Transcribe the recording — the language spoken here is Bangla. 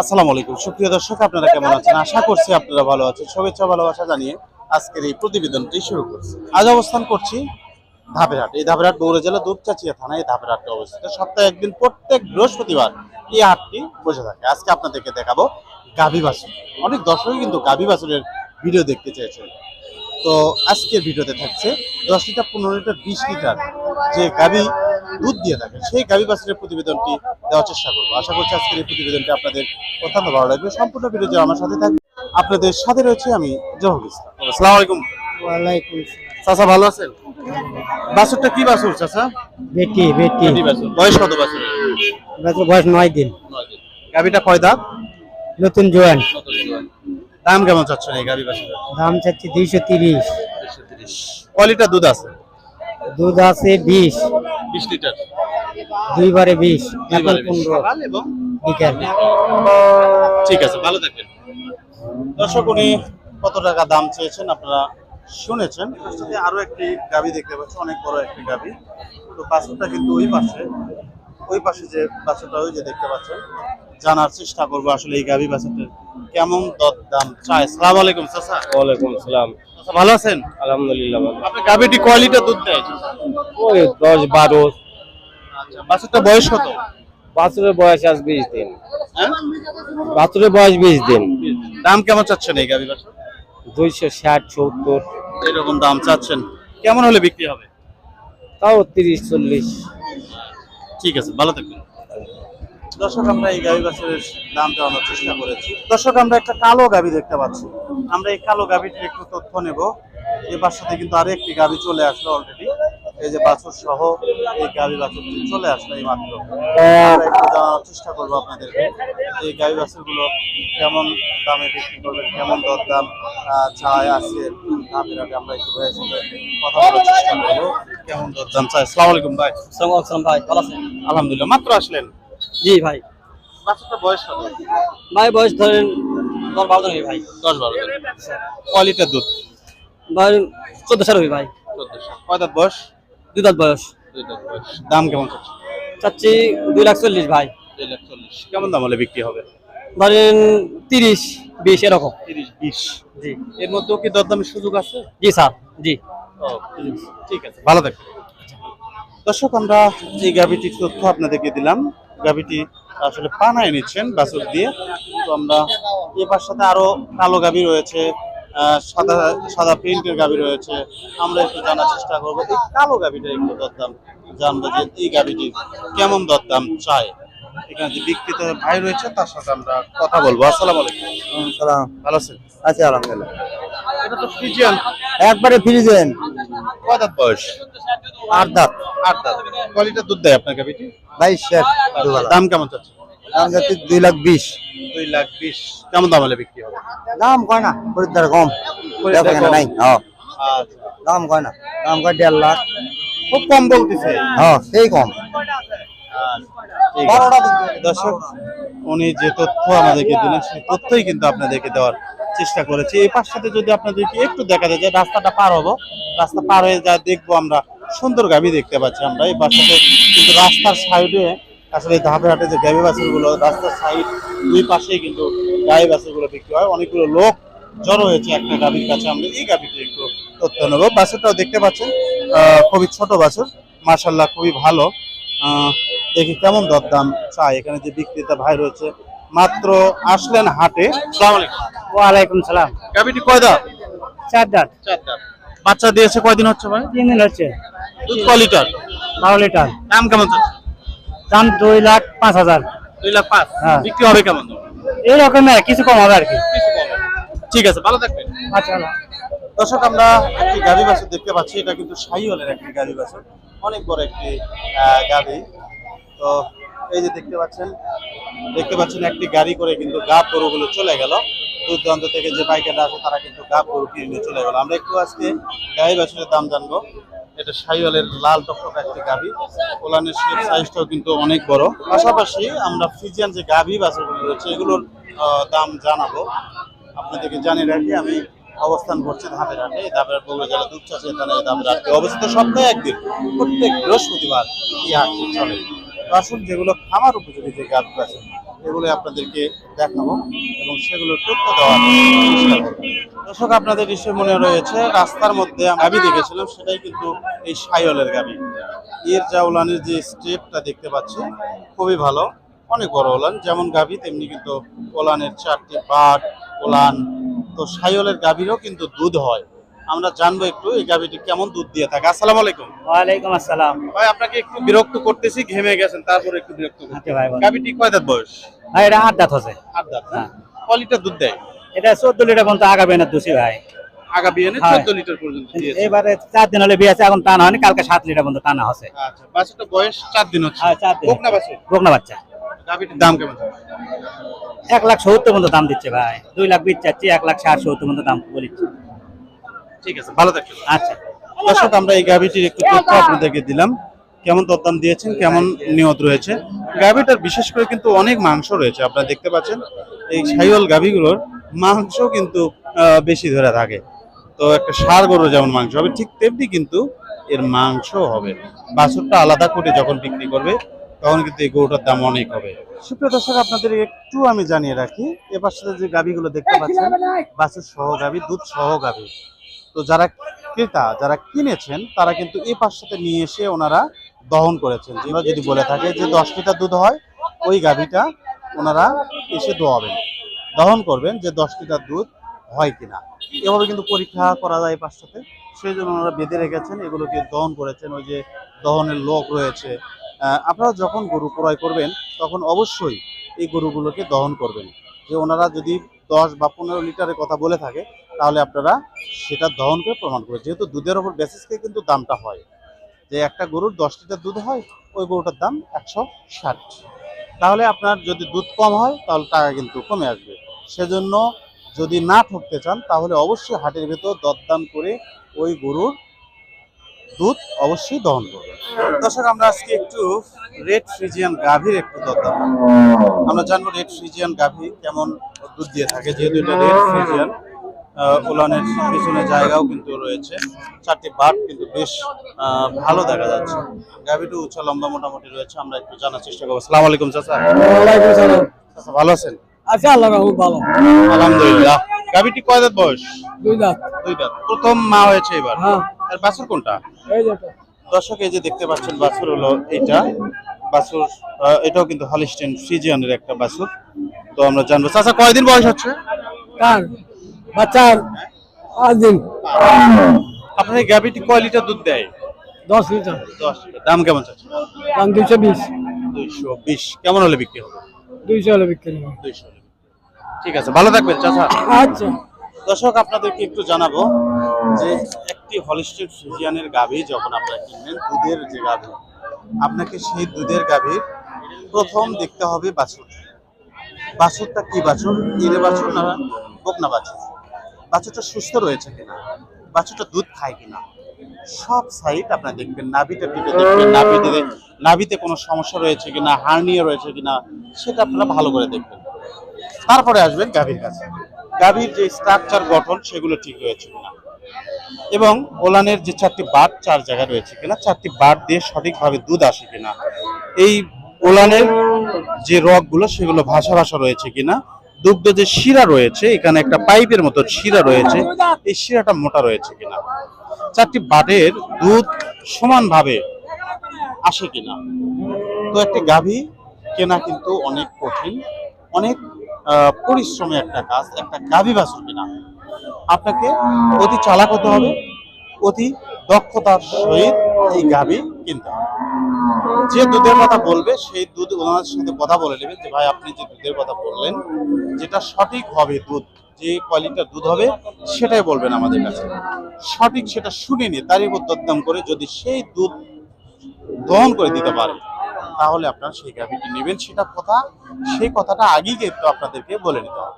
আসসালামু আলাইকুম। সুপ্রিয় দর্শক, আপনারা কেমন আছেন? আশা করছি আপনারা ভালো আছেন। শুভেচ্ছা, ভালোবাসা জানিয়ে আজকের এই প্রতিবেদনটি শুরু করছি। আজ অবস্থান করছি ধাপেরহাট। এই ধাপেরহাট বগুড়া জেলা দুপচাচিয়া থানায় এই ধাপেরহাটে অবস্থিত। সপ্তাহে একদিন প্রত্যেক বৃহস্পতিবার এই হাটটি বসে থাকে। আজকে আপনাদেরকে দেখাবো গাভী বাছুর। অনেক দর্শকই কিন্তু গাভী বাছুরের ভিডিও দেখতে চেয়েছেন। তো আজকের ভিডিওতে থাকছে দশ লিটার পনেরো লিটার বিশ লিটার যে গাভী দুধ দিয়ে থাকে সেই গাভী বাছুরের প্রতিবেদনটি দেওয়ার চেষ্টা করব। আশা করছি আজকের এই প্রতিবেদনটি আপনাদের অত্যন্ত ভালো লাগবে। সম্পূর্ণ ভিডিও আমার সাথে থাকবে আপনাদের সাথে রয়েছে আমি জহুর ইসলাম। আসসালামু আলাইকুম। ওয়ালাইকুম চাচা ভালো আছেন? বাছুরটা কি বাছুর চাচা? বেটি বেটি। বাছুর। বয়স কত বাছুর? বেটার বয়স নয় দিন। গাভীটা কয় দাঁত? নতুন জোয়ান। দাম কেমন চাচ্ছেন এই গাভী বাছুরের? দাম চাচ্ছি দুইশো তিরিশ। কয় লিটার দুধ আছে? দুধ আছে বিশ। বিশ লিটার। দুইবারে বিশ এখন পনেরো। এবং বিকাল। ঠিক আছে ভালো থাকবেন। দর্শক উনি কত টাকা দাম চেয়েছেন আপনারা শুনেছেন। তার সাথে আরও একটি গাবি দেখতে পাচ্ছি অনেক বড় একটি গাবি। তো বাছুরটা কিন্তু ওই পাশে ওই পাশে যে বাছুরটা ওই যে দেখতে পাচ্ছেন জানার চেষ্টা করব আসলে এই গাবি বাছুরটার কেমন দর দাম চাই সালাম আলাইকুম চাচা ওয়ালাইকুম আসসালাম চাচা, ভালো আছেন? আলহামদুলিল্লাহ ভালো। আপনি গাবিটি কোয়ালিটি দুধ দেয়? ওই দশ বারো। আচ্ছা বাছুরটা বয়স কত? বাছুরের বয়স আজ বিশ দিন। হ্যাঁ? বাছুরের বয়স বিশ দিন। দাম কেমন চাচ্ছেন এই গাবি বাছুর? দুইশো ষাট সত্তর। এরকম দাম চাচ্ছেন। কেমন হলে বিক্রি হবে? তাও তিরিশ চল্লিশ। ঠিক আছে ভালো থাকবেন। দর্শক আমরা এই গাভী বাছুরের দাম জানানোর চেষ্টা করেছি। দর্শক আমরা একটা কালো গাভী দেখতে পাচ্ছি। আমরা এই কালো গাভীটির একটু তথ্য নেব। এই বাসাতে কিন্তু আরও একটি গাভী চলে আসলো অলরেডি এই যে বাছুর সহ এই গাভী বাছুরটি চলে আসলো এই মাত্র। একটু জানানোর চেষ্টা করব আপনাদেরকে। এই গাভী বাছুরগুলো কেমন দামে বিক্রি করবেন? কেমন দর দাম চায় আছে? দামের আগে আমরা একটু ভাইয়ের সাথে কথা বলার চেষ্টা করব। কেমন দর দাম চায় আসসালামু আলাইকুম ভাই। আসসালাম ভাই ভালো আছেন? আলহামদুলিল্লাহ মাত্র আসলেন। জি ভাই। বাচ্চাটার বয়স কত? ভাই বয়স ধরেন দশ বারো জন ভাই। দশ বারো কয় লিটার দুধ? ভাই চোদ্দ সাল ভাই। চোদ্দশো কয় দাঁত বয়স? দুই দাঁত বয়স। দুই দাঁত বয়স। দাম কেমন চাচ্ছি দুই লাখ চল্লিশ ভাই। দুই লাখ চল্লিশ। কেমন দাম হলে বিক্রি হবে? ধরেন তিরিশ বিশ এরকম। তিরিশ বিশ। জি। এর মধ্যেও কি দরদামের সুযোগ আছে? জি স্যার জি। ঠিক আছে। ভালো থাকবেন। দর্শক আমরা এই গাভিটির তথ্য আপনাদেরকে দিলাম গাভিটি আসলে পানায় নিচ্ছেন বাছুর দিয়ে। তো আমরা এ পাশ সাথে আরও কালো গাভি রয়েছে সাদা সাদা প্রিন্টের গাভি রয়েছে। আমরা একটু জানার চেষ্টা করব এই কালো গাভিটার একটু দরদাম জানব যে এই গাভিটি কেমন দরদাম চায়। এখানে যে বিক্রেতা ভাই রয়েছে তার সাথে আমরা কথা বলব। আসসালামু আলাইকুম। সালাম ভালো আছেন? আচ্ছা আলহামদুলিল্লাহ। এটা তো ফ্রিজিয়ান। একবারে ফ্রি দেন কয় দাঁত বয়স? আট দাঁত। আট দাঁত। কয় দুধ দেয় আপনার গাভিটি? বাইশ শেষ দাম কেমন চাচ্ছে দাম যাচ্ছে দুই লাখ বিশ। দুই লাখ বিশ। কেমন দাম হলে বিক্রি হবে? দাম কয় না খরিদ্দার কম। নাই হ্যাঁ। আচ্ছা। দাম কয় না দাম কয় দেড় লাখ। খুব কম বলতেছে। হ্যাঁ সেই কম। দর্শক উনি যে তথ্য আমাদেরকে দিলেন সেই তথ্যই কিন্তু আপনাদেরকে দেওয়ার চেষ্টা করেছি। এই পাশটাতে যদি আপনাদেরকে একটু দেখা যায় যে রাস্তাটা পার হব রাস্তা পার হয়ে যা দেখব আমরা। সুন্দর গাভি দেখতে পাচ্ছি আমরা। এই পাশটাতে কিন্তু রাস্তার সাইডে আসলে ধাপে হাটে যে গাভি বাছুরগুলো রাস্তার সাইড দুই পাশেই কিন্তু গাভি বাছুরগুলো বিক্রি হয়। অনেকগুলো লোক জড়ো হয়েছে একটা গাভীর কাছে। আমরা এই গাভীটি একটু তথ্য নেব। বাছুরটাও দেখতে পাচ্ছেন আহ, খুবই ছোট বাছুর। মার্শাল্লাহ খুবই ভালো। আহ, দেখি কেমন দরদাম চাই। এখানে যে বিক্রেতা ভাই রয়েছে মাত্র আসলেন হাটে। সালাম আলাইকুম। ওয়ালাইকুম সালাম। গাভীটি কয় দাম চার দাঁত। বাচ্চা দিয়েছে কয়দিন হচ্ছে ভাই? তিন দিন হচ্ছে। দুধ ক লিটার? বারো লিটার। দাম কেমন চাচ্ছে? দাম দুই লাখ পাঁচ হাজার। দুই লাখ পাঁচ? হ্যাঁ। বিক্রি হবে কেমন? এইরকম কিছু কম হবে আর কি। ঠিক আছে ভালো থাকবেন। আচ্ছা দর্শক আমরা একটি গাড়ি বাছুর দেখতে পাচ্ছি। এটা কিন্তু শাহিওয়ালের একটি গাড়ি বাছুর। অনেক বড় একটি আহ, গাড়ি। তো এই যে দেখতে পাচ্ছেন দেখতে পাচ্ছেন একটি গাড়ি করে কিন্তু গাব গরুগুলো চলে গেল। দূর দূরান্ত থেকে যে বাইকাররা আছে তারা কিন্তু গাব গরু কিনে নিয়ে চলে গেল। আমরা একটু আজকে গাড়ি বাছুরের দাম জানব। এটা শাহিওয়ালের লাল টকটক একটি গাভি ওলানের শেপ সাইজটাও কিন্তু অনেক বড়। পাশাপাশি আমরা ফ্রিজিয়ান যে গাভি বাছুরগুলো রয়েছে, এগুলোর দাম জানাব। আপনাদেরকে জানিয়ে রাখি, আমি অবস্থান করছি ধাপের হাটে ধাপের বগুড়া জেলা দুধ চাষে এখানে ধাপের হাটে অবস্থিত। সপ্তাহে একদিন, প্রত্যেক বৃহস্পতিবার এই চলে। আসুন, যেগুলো খামার উপযোগী যে গাছ আছে এগুলো আপনাদেরকে দেখাবো এবং সেগুলোর তথ্য দেওয়ার চেষ্টা দর্শক, আপনাদের নিশ্চয় মনে রয়েছে, রাস্তার মধ্যে গাবি দেখেছিলাম, সেটাই কিন্তু এই সাইওয়ালের গাবি এর যা ওলানের যে স্টেপটা দেখতে পাচ্ছি, খুবই ভালো, অনেক বড় ওলান যেমন গাবি তেমনি কিন্তু ওলানের চারটি পাট ওলান তো সাইওয়ালের গাভীরও কিন্তু দুধ হয়। আমরা জানব একটু এই গাভীটি কেমন দুধ দিয়ে থাকে। আসসালামু আলাইকুম। ওয়ালাইকুম আসসালাম। ভাই আপনাকে একটু বিরক্ত করতেছি ঘেমে গেছেন তারপরে একটু বিরক্ত করতেছি। আচ্ছা ভাই। গাভীটি কয় দাঁত বয়স? ভাই এটা আট দাঁত হচ্ছে। আট দাঁত হ্যাঁ। ক লিটার দুধ দেয়? এটা চোদ্দ লিটার পর্যন্ত আগাবে না দুষি ভাই। আগা বিয়ানে হ্যাঁ। চোদ্দ লিটার পর্যন্ত দিয়েছে। এবারে চার দিন হলে বিয়ে আছে এখন টানা হয়নি কালকে সাত লিটার পর্যন্ত টানা হচ্ছে। আচ্ছা বাছুরটা বয়স চার দিন হচ্ছে। হ্যাঁ, চার দিন। হোক না বাছুর? বকনা বাচ্চা। গাভীটির দাম কেমন? এক লাখ সত্তর পর্যন্ত দাম দিচ্ছে ভাই। দুই লাখ বিশ চাচ্ছি এক লাখ ষাট সত্তর পর্যন্ত দাম বলিচ্ছি। ঠিক আছে ভালো থাকবেন। আচ্ছা দর্শক আমরা এই গাভীটির একটু তথ্য আপনাদেরকে দিলাম। কেমন দরদাম দিয়েছেন কেমন নিয়ত রয়েছে? গাভীটার বিশেষ করে কিন্তু অনেক মাংস রয়েছে আপনারা দেখতে পাচ্ছেন। এই সাইওয়াল গাভীগুলোর মাংস কিন্তু আহ, বেশি ধরে থাকে। তো একটা সার গরু যেমন মাংস হবে ঠিক তেমনি কিন্তু এর মাংস হবে। বাছুরটা আলাদা করে যখন বিক্রি করবে তখন কিন্তু এই গরুটার দাম অনেক হবে। সুপ্রিয় দর্শক আপনাদের একটু আমি জানিয়ে রাখি এবার সাথে যে গাভীগুলো দেখতে পাচ্ছেন বাছুর সহ গাভী দুধ সহ গাভী। তো যারা ক্রেতা, যারা কিনেছেন, তারা কিন্তু এই পাশটাতে নিয়ে এসে ওনারা দহন করেছেন। যেটা যদি বলে থাকে যে দশ লিটার দুধ হয়, ওই গাভীটা ওনারা এসে দোয়াবেন। দহন করবেন যে দশ লিটার দুধ হয় কিনা। এভাবে কিন্তু পরীক্ষা করা যায় এই পাশটাতে সেই জন্য ওনারা বেঁধে রেখেছেন, এগুলোকে দহন করেছেন। ওই যে দহনের লোক রয়েছে। আপনারা যখন গরু ক্রয় করবেন, তখন অবশ্যই এই গরুগুলোকে দহন করবেন। যে ওনারা যদি দশ বা পনেরো লিটারের কথা বলে থাকে, তাহলে আপনারা সেটা দহন করে প্রমাণ করবে যেহেতু দুধের ওপর বেসিসকে কিন্তু দামটা হয়। যে একটা গরুর দশ লিটার দুধ হয়, ওই গরুটার দাম একশো ষাট। তাহলে আপনার যদি দুধ কম হয়, তাহলে টাকা কিন্তু কমে আসবে। সেজন্য যদি না ঠকতে চান, তাহলে অবশ্যই হাটের ভেতর দরদাম করে ওই গরুর দুধ অবশ্যই দহন করবে দর্শক আমরা আজকে একটু রেড ফ্রিজিয়ান গাভীর একটু দরদাম আমরা জানব রেড ফ্রিজিয়ান গাভী কেমন দুধ দিয়ে থাকে যেহেতু এটা রেড ফ্রিজিয়ান উলানের পিছনে জায়গাও কিন্তু রয়েছে। চারটি বাট কিন্তু বেশ ভালো দেখা যাচ্ছে। গাভীটি উচ্চ লম্বা মোটামুটি রয়েছে আমরা একটু জানার চেষ্টা করব। সালাম আলাইকুম চাচা। চাচা ভালো আছেন? আচ্ছা আল্লাহ ভালো। আলহামদুলিল্লাহ। গাভীটি কয় দাঁত বয়স? দুই দাঁত দুই দাঁত প্রথম মা হয়েছে এবার। হ্যাঁ। আর বাছুর কোনটা? এই দর্শক এই যে দেখতে পাচ্ছেন বাছুর হলো এটা বাছুর এটাও কিন্তু হলিস্টেন ফ্রিজিয়ানের একটা বাছুর। তো আমরা জানব চাচা কয়দিন বয়স হচ্ছে? কার বাচ্চার পাঁচ দিন। আপনার এই গাভীটি কয় লিটার দুধ দেয়? দশ লিটার। দশ লিটার। দাম কেমন চাচ্ছে? দাম দুইশো বিশ। দুইশো বিশ। কেমন হলে বিক্রি হবে? দুইশো হলে বিক্রি হবে। দুইশো ঠিক আছে ভালো থাকবেন চাচা। আচ্ছা। দর্শক আপনাদেরকে একটু জানাব যে একটি হলিস্টিক ফ্রিজিয়ানের গাভী যখন আপনারা কিনবেন দুধের যে গাভী আপনাকে সেই দুধের গাভীর প্রথম দেখতে হবে বাছুর। বাছুরটা কি বাছুর? ইরে বাছুর না বকনা বাছুর? বাছুরটা সুস্থ রয়েছে কিনা? বাছুরটা দুধ খায় কিনা? সব সাইড আপনারা দেখবেন। নাভিটা টিপে দেখবেন নাভিতে নাভিতে কোনো সমস্যা রয়েছে কিনা হার্নিয়া রয়েছে কিনা সেটা আপনারা ভালো করে দেখবেন। তারপরে আসবেন গাভীর কাছে। গাভীর যে স্ট্রাকচার গঠন সেগুলো ঠিক রয়েছে কিনা। এবং ওলানের যে চারটি বাট চার জায়গায় রয়েছে কিনা চারটি বাট দিয়ে সঠিকভাবে দুধ আসে কিনা এই ওলানের যে রগগুলো সেগুলো ভাষা ভাষা রয়েছে কিনা দুগ্ধ যে শিরা রয়েছে এখানে একটা পাইপের মতো শিরা রয়েছে এই শিরাটা মোটা রয়েছে কিনা চারটি বাটের দুধ সমানভাবে আসে কিনা তো একটি গাভী কেনা কিন্তু অনেক কঠিন অনেক আহ, পরিশ্রমী একটা কাজ একটা গাভী বাছুর কেনা। আপনাকে অতি চালাক হতে হবে, অতি দক্ষতার সহিত এই গাভী কিনতে হবে। যে দুধের কথা বলবে, সেই দুধ ওনার সাথে কথা বলে নেবেন যে, ভাই, আপনি যে দুধের কথা বললেন, যেটা সঠিক হবে দুধ, যে কোয়ালিটির দুধ হবে, সেটাই বলবেন আমাদের কাছে। সঠিক সেটা শুনে নিয়ে তারই উপর করে যদি সেই দুধ দহন করে দিতে পারে, তাহলে আপনারা সেই গাভীটি নেবেন। সেটা কথা, সেই কথাটা আগেই কিন্তু আপনাদেরকে বলে নিতে হবে।